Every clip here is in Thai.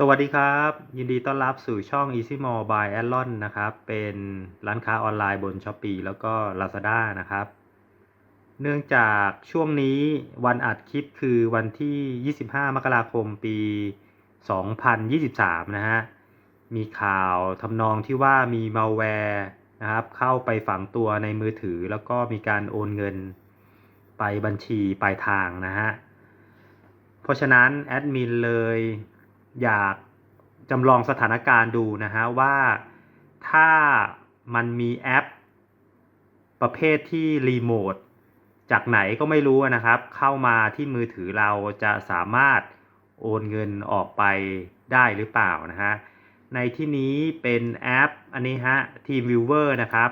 สวัสดีครับ ยินดีต้อนรับสู่ช่อง Easy Mall by Adlon นะครับ เป็นร้านค้าออนไลน์บน s h อ p e e แล้วก็ Lazada นะครับ เนื่องจากช่วงนี้วันอัดคลิปคือวันที่ 25 มกราคมปี 2023 นะฮะ มีข่าวทำนองที่ว่ามีมาแวร์นะครับ เข้าไปฝังตัวในมือถือ แล้วก็มีการโอนเงินไปบัญชีปลายทางนะฮะ เพราะฉะนั้นแอดมินเลย อยากจำลองสถานการณ์ดูนะฮะว่าถ้ามันมีแอป ประเภทที่รีโมทจากไหนก็ไม่รู้นะครับ เข้ามาที่มือถือเราจะสามารถโอนเงินออกไปได้หรือเปล่านะฮะในที่นี้เป็นแอปอันนี้ฮะ Team Viewer นะครับ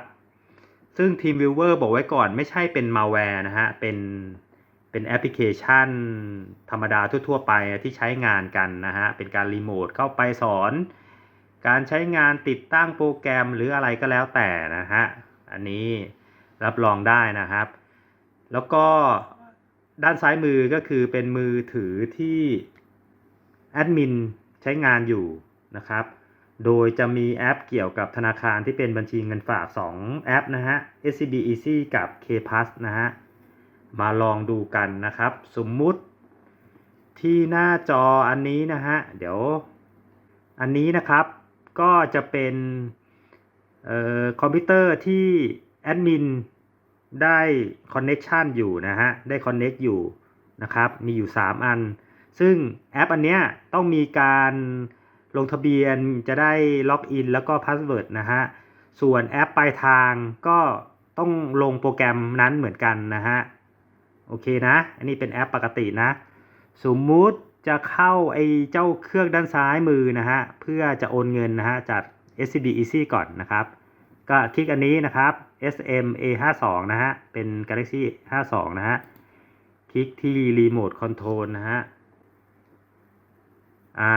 ซึ่ง Team Viewer บอกไว้ก่อนไม่ใช่เป็นมาแวร์นะฮะเป็น เป็นแอปพลิเคชัน ธรรมดาทั่ว ๆ ไปที่ใช้งานกันนะฮะ เป็นการรีโมทเข้าไปสอน การใช้งานติดตั้งโปรแกรมหรืออะไรก็แล้วแต่นะฮะ อันนี้รับรองได้นะครับ แล้วก็ด้านซ้ายมือก็คือเป็นมือถือที่แอดมินใช้งานอยู่นะครับ โดยจะมีแอปเกี่ยวกับธนาคารที่เป็นบัญชีเงินฝาก 2 แอปนะฮะ SCB Easy กับ KPass นะฮะ มาลองดูกันนะครับ สมมุติที่หน้าจออันนี้นะฮะ เดี๋ยวอันนี้นะครับก็จะเป็นออคอมพิวเตอร์ที่แอดมินได้คอนเน็ชันอยู่นะฮะ ได้คอนเน็กอยู่นะครับ มีอยู่ 3 อัน ซึ่งแอปอันเนี้ยต้องมีการลงทะเบียนจะได้ล็อกอินแล้วก็พาสเวิร์ดนะฮะ ส่วนแอปปลายทางก็ต้องลงโปรแกรมนั้นเหมือนกันนะฮะ โอเคนะ อันนี้เป็นแอปปกตินะ สมมุติจะเข้าไอ้เจ้าเครื่องด้านซ้ายมือนะฮะ เพื่อจะโอนเงินนะฮะจาก SCB Easy ก่อนนะครับ ก็คลิกอันนี้นะครับ SM A52 นะฮะ เป็น Galaxy 52นะฮะ คลิกที่ Remote Control นะฮะ อ่า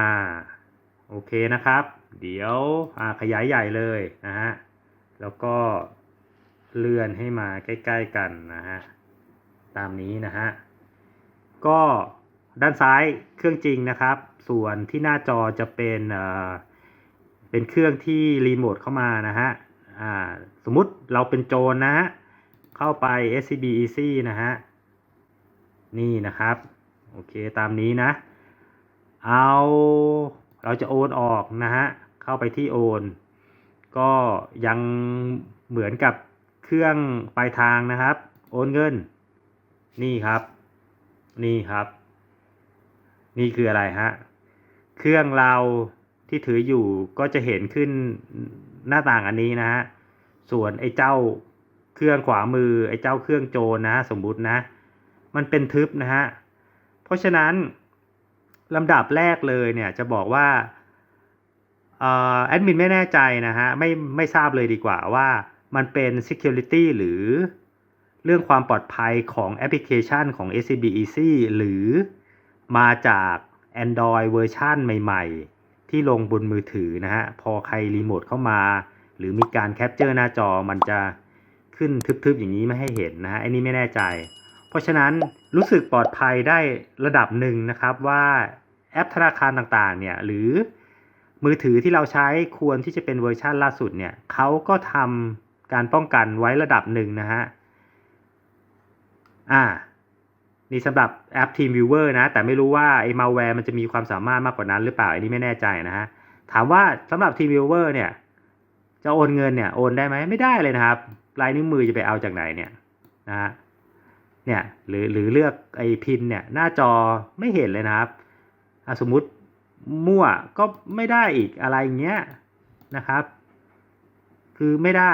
โอเคนะครับ เดี๋ยวอ่าขยายใหญ่เลยนะฮะ แล้วก็เลื่อนให้มาใกล้ ๆ กันนะฮะ ตามนี้นะฮะ ก็ด้านซ้ายเครื่องจริงนะครับ ส่วนที่หน้าจอจะเป็นเอ่อเป็นเครื่องที่รีโมทเข้ามานะฮะอ่าสมมุติเราเป็นโจรนะฮะ เข้าไป SCB Easy นะฮะ นี่นะครับ โอเคตามนี้นะ เอาเราจะโอนออกนะฮะ เข้าไปที่โอน ก็ยังเหมือนกับเครื่องปลายทางนะครับ โอนเงิน นี่ครับ นี่ครับ นี่คืออะไรฮะ เครื่องเราที่ถืออยู่ก็จะเห็นขึ้นหน้าต่างอันนี้นะฮะ ส่วนไอ้เจ้าเครื่องขวามือ ไอ้เจ้าเครื่องโจรนะสมมุตินะ มันเป็นทึบนะฮะ เพราะฉะนั้นลำดับแรกเลยเนี่ยจะบอกว่าแอดมินไม่แน่ใจนะฮะ ไม่ไม่ทราบเลยดีกว่าว่ามันเป็น security หรือ เรื่องความปลอดภัยของแอปพลิเคชันของ SCB Easy หรือมาจาก Android เวอร์ชันใหม่ ๆ ที่ลงบนมือถือนะฮะ พอใครรีโมทเข้ามา หรือมีการแคปเจอร์หน้าจอมันจะขึ้นทึบๆอย่างนี้ไม่ให้เห็นนะฮะอันนี้ไม่แน่ใจ เพราะฉะนั้นรู้สึกปลอดภัยได้ระดับหนึ่งนะครับว่าแอปธนาคารต่างๆ เนี่ยหรือมือถือที่เราใช้ควรที่จะเป็นเวอร์ชันล่าสุดเนี่ยเขาก็ทำการป้องกันไว้ระดับหนึ่งนะฮะ อ่า นี่สำหรับแอป Team Viewer นะ แต่ไม่รู้ว่าไอ้ malware มันจะมีความสามารถมากกว่านั้นหรือเปล่า อันนี้ไม่แน่ใจนะฮะ ถามว่าสำหรับ Team Viewer เนี่ย จะโอนเงินเนี่ย โอนได้ไหมไม่ได้เลยนะครับ ลายนิ้วมือจะไปเอาจากไหนเนี่ยนะฮะ เนี่ยหรือหรือเลือกไอ้พินเนี่ย หน้าจอไม่เห็นเลยนะครับสมมุติมั่วก็ไม่ได้อีกอะไรเงี้ยนะครับ คือไม่ได้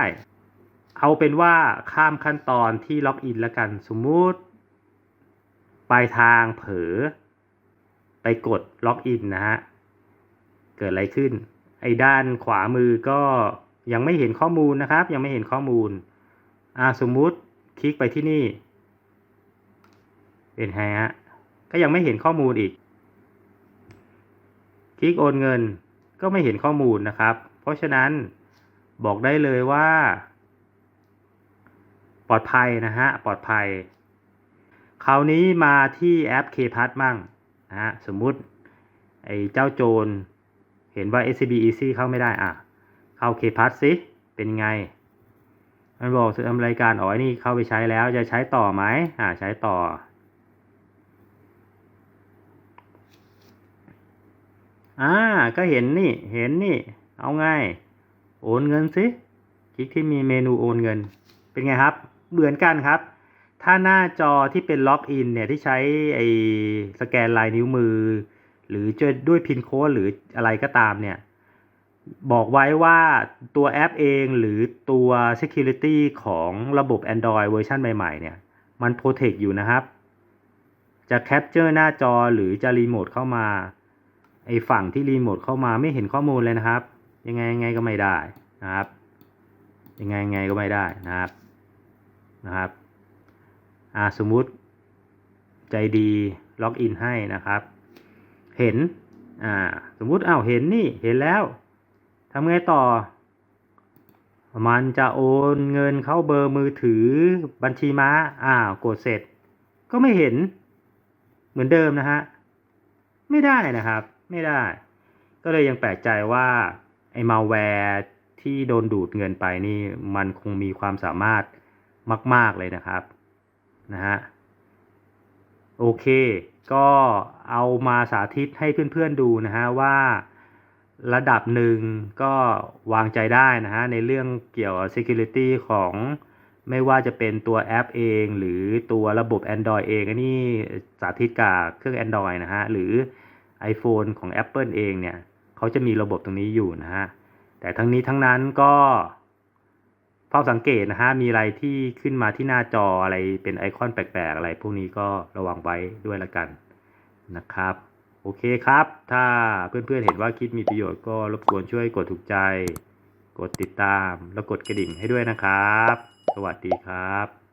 เอาเป็นว่าข้ามขั้นตอนที่ล็อกอินแล้วกันสมมุติ ปลายทางเผลอไปกดล็อกอินนะฮะ เกิดอะไรขึ้น ไอ้ด้านขวามือก็ยังไม่เห็นข้อมูลนะครับ ยังไม่เห็นข้อมูลอ่าสมมุติคลิกไปที่นี่ เป็นไงฮะ ก็ยังไม่เห็นข้อมูลอีก คลิกโอนเงินก็ไม่เห็นข้อมูลนะครับ เพราะฉะนั้นบอกได้เลยว่า ปลอดภัยนะฮะปลอดภัย คราวนี้มาที่แอป KPass มั่งนะฮะสมมุติไอ้เจ้าโจรเห็นว่า SCB Easy เข้าไม่ได้อะ เข้า KPass สิเป็นไง มันบอกทำรายการอ๋อนี่เข้าไปใช้แล้วจะใช้ต่อไหมอ่าใช้ต่ออ่าก็เห็นนี่เห็นนี่ เอาไง โอนเงินสิคลิกที่มีเมนูโอนเงิน เป็นไงครับ เหมือนกันครับ ถ้าหน้าจอที่เป็นล็อกอินเนี่ยที่ใช้ไอ้สแกนลายนิ้วมือ หรือจะด้วยพินโค้ดหรืออะไรก็ตามเนี่ยบอกไว้ว่าตัวแอปเองหรือตัว Security ของระบบ Android เวอร์ชันใหม่ ๆ เนี่ย มัน Protect อยู่นะครับ จะแคปเจอร์หน้าจอหรือจะรีโมทเข้ามาไอ้ฝั่งที่รีโมทเข้ามาไม่เห็นข้อมูลเลยนะครับ ยังไงยังไงก็ไม่ได้นะครับ ยังไงยังไงก็ไม่ได้นะครับ นะครับสมมุติใจดีล็อกอินให้นะครับ เห็นสมมุติอ้าวเห็นนี่เห็นแล้วทำไงต่อ มันจะโอนเงินเข้าเบอร์มือถือบัญชีม้าอ้าวกดเสร็จ ก็ไม่เห็นเหมือนเดิมนะฮะไม่ได้นะครับไม่ได้ ก็เลยยังแปลกใจว่าไอ้มาแวร์ที่โดนดูดเงินไปนี่มันคงมีความสามารถ มาก ๆ เลยนะครับนะฮะโอเค ก็เอามาสาธิตให้เพื่อน ๆ ดูนะฮะว่าระดับหนึ่งก็วางใจได้นะฮะในเรื่องเกี่ยวกับ security ของไม่ว่าจะเป็นตัวแอปเอง หรือตัวระบบ Android เองอันนี้สาธิตกับเครื่อง Android นะฮะหรือ iPhone ของ Apple เองเนี่ยเขาจะมีระบบตรงนี้อยู่นะฮะแต่ทั้งนี้ทั้งนั้นก็ เฝ้าสังเกตนะฮะมีอะไรที่ขึ้นมาที่หน้าจออะไรเป็นไอคอนแปลกๆ อะไรพวกนี้ก็ระวังไว้ด้วยละกันนะครับ โอเคครับ ถ้าเพื่อนๆเห็นว่าคลิปมีประโยชน์ก็รบกวนช่วยกดถูกใจ กดติดตามแล้วกดกระดิ่งให้ด้วยนะครับ สวัสดีครับ